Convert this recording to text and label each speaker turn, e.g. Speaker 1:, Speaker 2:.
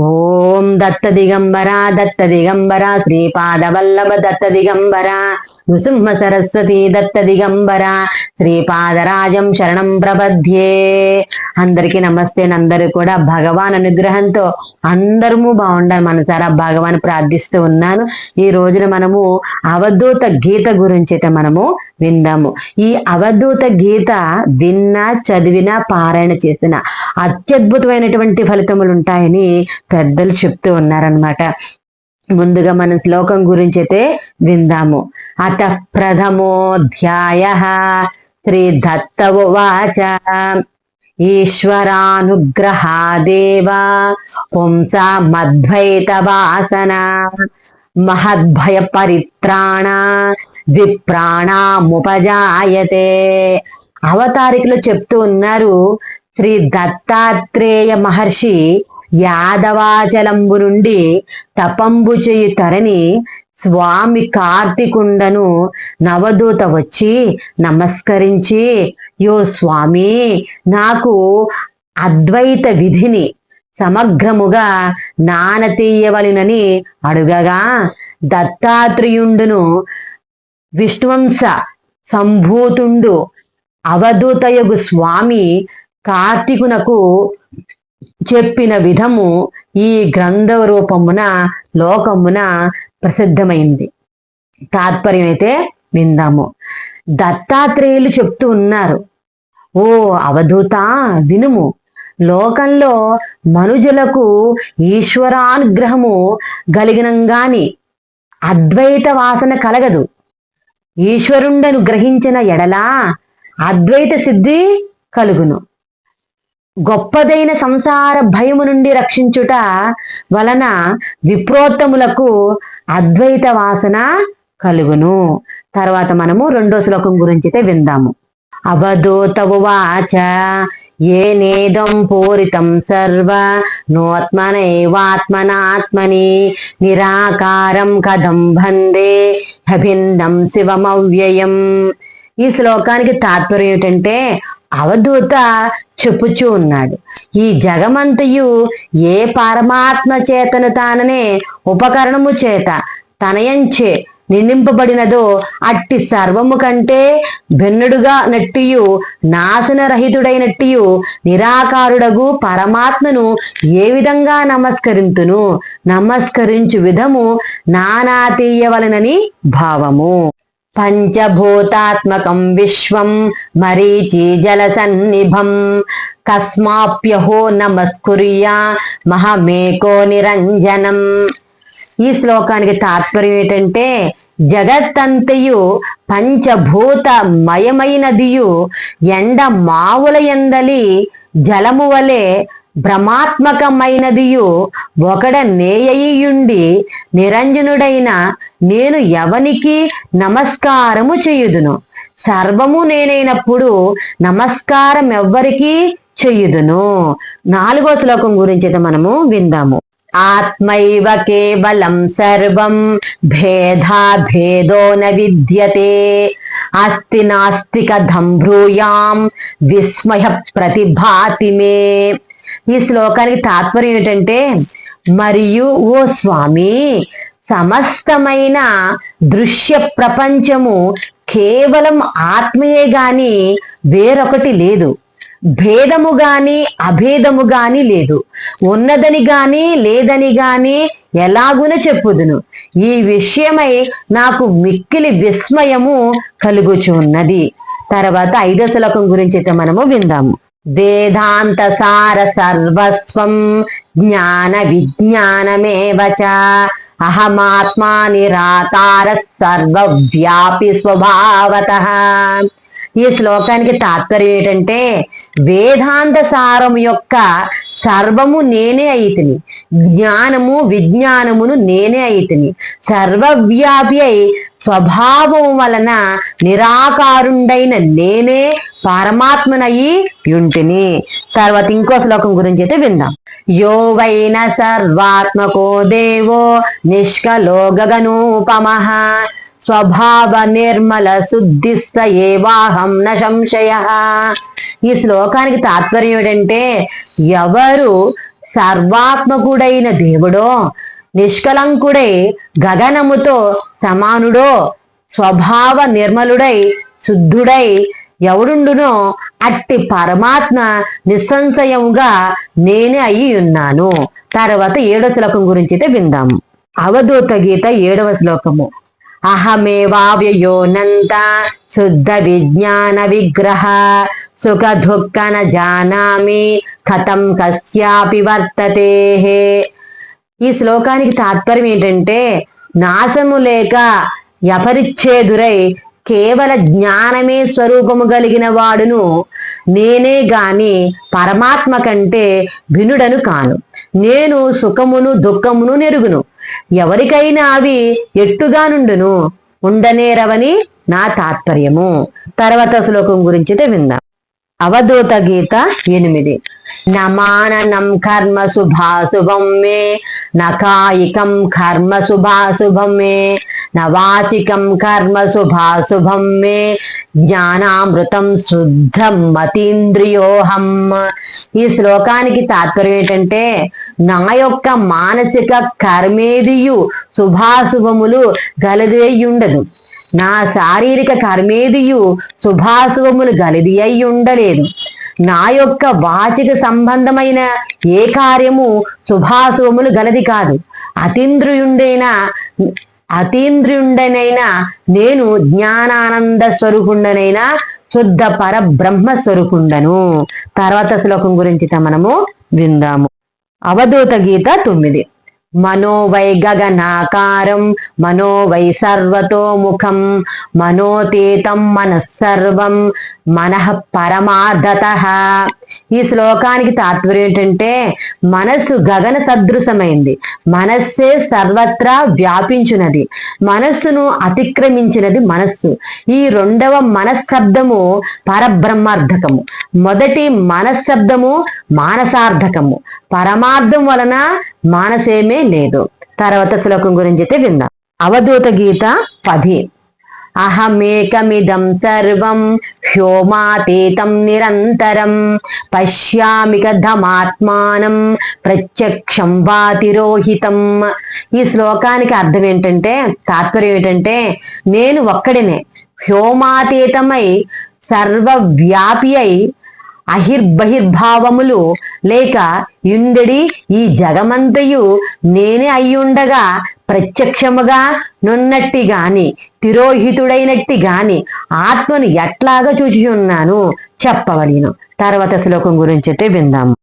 Speaker 1: ఓం దత్త దిగంబర దత్త దిగంబర శ్రీపాద వల్లభ దత్త దిగంబర నృసింహ సరస్వతి దత్త దిగంబర శ్రీపాదరాజం శరణం ప్రబధ్యే. అందరికీ నమస్తే. అందరూ కూడా భగవాన్ అనుగ్రహంతో అందరము బాగుండాలి మనసారా. భగవాన్ ప్రార్థిస్తూ ఉన్నాను. ఈ రోజున మనము అవధూత గీత గురించి మనము విందాము. ఈ అవధూత గీత విన్నా చదివినా పారాయణ చేసిన అత్యద్భుతమైనటువంటి ఫలితములు ఉంటాయని పెద్దలు చెప్తూ ఉన్నారనమాట ముందుగా మన శ్లోకం గురించి అయితే విందాము. అత ప్రథమోధ్యాయ శ్రీ దత్త ఉవాచ ఈశ్వరానుగ్రహాదేవా పుంస మద్వైత వాసన మహద్భయ పరిత్రాణ విప్రాణముపజాయతే. అవతారికలు చెప్తూ ఉన్నారు. శ్రీ దత్తాత్రేయ మహర్షి యాదవాచలంబు నుండి తపంబు చేయు తరని స్వామి కార్తికుండను నవదూత వచ్చి నమస్కరించి యో స్వామి నాకు అద్వైత విధిని సమగ్రముగా నానతీయవలెనని అడుగగా దత్తాత్రేయుండును విష్ణువంశ సంభూతుండు అవధూతయగు స్వామి కార్తీకునకు చెప్పిన విధము ఈ గ్రంథ రూపమున లోకమున ప్రసిద్ధమైంది. తాత్పర్యం అయితే విందాము. దత్తాత్రేయులు చెప్తూ ఉన్నారు ఓ అవధూత వినుము. లోకంలో మనుజులకు ఈశ్వరానుగ్రహము కలిగినంగాని అద్వైత వాసన కలగదు. ఈశ్వరుండను గ్రహించిన ఎడలా అద్వైత సిద్ధి కలుగును. గొప్పదైన సంసార భయము నుండి రక్షించుట వలన విప్రోత్తములకు అద్వైత వాసన కలుగును. తర్వాత మనము రెండో శ్లోకం గురించి అయితే విందాము అవధూతవువాచ ఏ నేదం పూరితం సర్వ నోత్మనైవాత్మనాత్మని నిరాకారం కథం భందే అభిన్నం శివమవ్యయం. ఈ శ్లోకానికి తాత్పర్యం ఏంటంటే అవధూత చెప్పుచూ ఉన్నాడు. ఈ జగమంతయు ఏ పరమాత్మ చేతను తాననే ఉపకరణము చేత తనయంచే నిందింపబడినదో అట్టి సర్వము కంటే భిన్నుడుగా నట్టియు నాశనరహితుడైనట్టియు నిరాకారుడగు పరమాత్మను ఏ విధంగా నమస్కరింతును? నమస్కరించు విధము నానాతీయవలనని భావము. పంచభూతాత్మకం విశ్వం మరీచి జల సన్నిభం కస్మాప్యహో నమస్కుర్యా మహమేకో నిరంజనం. ఈ శ్లోకానికి తాత్పర్యం ఏంటంటే జగత్తంతయు పంచభూత మయమైనదియు ఎండ మావుల ఎందలి జలము వలె భ్రమాత్మకమైనదియు ఒకడ నేయయుండి నిరంజనుడైన నేను ఎవనికి నమస్కారము చేయుదును? సర్వము నేనైనప్పుడు నమస్కారం ఎవ్వరికి చెయ్యుదును నాలుగో శ్లోకం గురించి అయితే మనము విందాము. ఆత్మైవ కేవలం సర్వం భేదా భేదో న విద్యతే. అస్తి నాస్తి కథం విస్మయ ప్రతిభాతి మే. ఈ శ్లోకానికి తాత్పర్యం ఏంటంటే మరియు ఓ స్వామి సమస్తమైన దృశ్య ప్రపంచము కేవలం ఆత్మయే గాని వేరొకటి లేదు. భేదము గాని అభేదము గాని లేదు. ఉన్నదని గాని లేదని గాని ఎలాగున చెప్పుదును. ఈ విషయమై నాకు మిక్కిలి విస్మయము కలుగుచున్నది. తర్వాత ఐదో శ్లోకం గురించి అయితే మనము విందాము. వేదాంత సార సర్వస్వం జ్ఞాన విజ్ఞానమేవ చ అహమాత్మా నిరాకార సర్వవ్యాపి స్వభావత ఈ శ్లోకానికి తాత్పర్యం ఏంటంటే వేదాంత సారం యొక్క సర్వము నేనే అయితిని జ్ఞానము విజ్ఞానమును నేనే అయితిని సర్వవ్యాపి అయి స్వభావం వలన నిరాకారుండైన నేనే పరమాత్మనయి యుంటిని. తర్వాత ఇంకో శ్లోకం గురించి అయితే విందాం. యోగైన సర్వాత్మకో దేవో నిష్కలోగగనూపమః స్వభావ నిర్మల శుద్ధి స ఏవాహం న సంశయ. ఈ శ్లోకానికి తాత్పర్యం ఏంటంటే ఎవరు సర్వాత్మకుడైన దేవుడో నిష్కలంకుడై గగనముతో సమానుడో స్వభావ నిర్మలుడై శుద్ధుడై ఎవడుండునో అట్టి పరమాత్మ నిస్సంశయముగా నేనే అయి ఉన్నాను తర్వాత ఏడో శ్లోకం గురించి అయితే విందాం. అవధూత గీత ఏడవ శ్లోకము. అహమేవావ్యయోనంత శుద్ధ విజ్ఞాన విగ్రహ సుఖ దుఃఖన జానామి కథం కస్యాపి వర్తతే. ఈ శ్లోకానికి తాత్పర్యం ఏంటంటే నాశము లేక ఎపరిచ్ఛేదురై కేవల జ్ఞానమే స్వరూపము కలిగిన వాడును. నేనే గాని పరమాత్మ కంటే భిన్నుడను కాను. నేను సుఖమును దుఃఖమును నెరుగును. ఎవరికైనా అవి ఎట్టుగా నుండును? ఉండనేరవని నా తాత్పర్యము. తర్వాత శ్లోకం గురించి అయితే విందాం. అవధూత గీత ఎనిమిది. నమాననం కర్మ శుభాశుభం మే నకాయికం కర్మ శుభాశుభం మే నవాచికం కర్మ శుభాశుభం మే జ్ఞానామృతం శుద్ధం మతీంద్రియోహం ఈ శ్లోకానికి తాత్పర్యం ఏంటంటే నా యొక్క మానసిక కర్మేదియు శుభాశుభములు గలదేయుండదు. నా శారీరక కర్మేదియు శుభాశుభములు గలిది అయి ఉండలేదు. నా యొక్క వాచిక సంబంధమైన ఏ కార్యము శుభాశుభములు గలది కాదు. అతీంద్రియుండైన అతీంద్రియుండనైనా నేను జ్ఞానానంద స్వరూపుండనైనా శుద్ధ పరబ్రహ్మ స్వరూపుండను. తర్వాత శ్లోకం గురించి మనము విందాము. అవధూత గీత తొమ్మిది. మనో వై గగనాకారం మనో వై సర్వతోముఖం మనోతీతం మనస్సర్వం మన పరమార్థత ఈ శ్లోకానికి తాత్పర్యం ఏంటంటే మనస్సు గగన సదృశమైంది. మనస్సే సర్వత్రా వ్యాపించునది. మనస్సును అతిక్రమించినది మనస్సు. ఈ రెండవ మనశ్శబ్దము పరబ్రహ్మార్థకము. మొదటి మనశ్శబ్దము మానసార్థకము. పరమార్థం వలన మానసేమే లేదు. తర్వాత శ్లోకం గురించి అయితే విందాం. అవధూత గీత పది. అహమేకమిదం సర్వం హ్యోమాతీతం నిరంతరం. పశ్యామి కథమాత్మానం ప్రత్యక్షం వాతిరోహితం. ఈ శ్లోకానికి అర్థం ఏంటంటే తాత్పర్యం ఏంటంటే నేను ఒక్కడినే. హ్యోమాతీతమై సర్వవ్యాపి అయి అహిర్బహిర్భావములు లేక యుండెడి ఈ జగమంతయు నేనే అయ్యుండగా ప్రత్యక్షముగా నున్నట్టి గాని తిరోహితుడైనట్టి గాని ఆత్మను ఎట్లాగా చూచుచున్నాను చెప్పవలను. తర్వాత శ్లోకం గురించి అయితే విందాము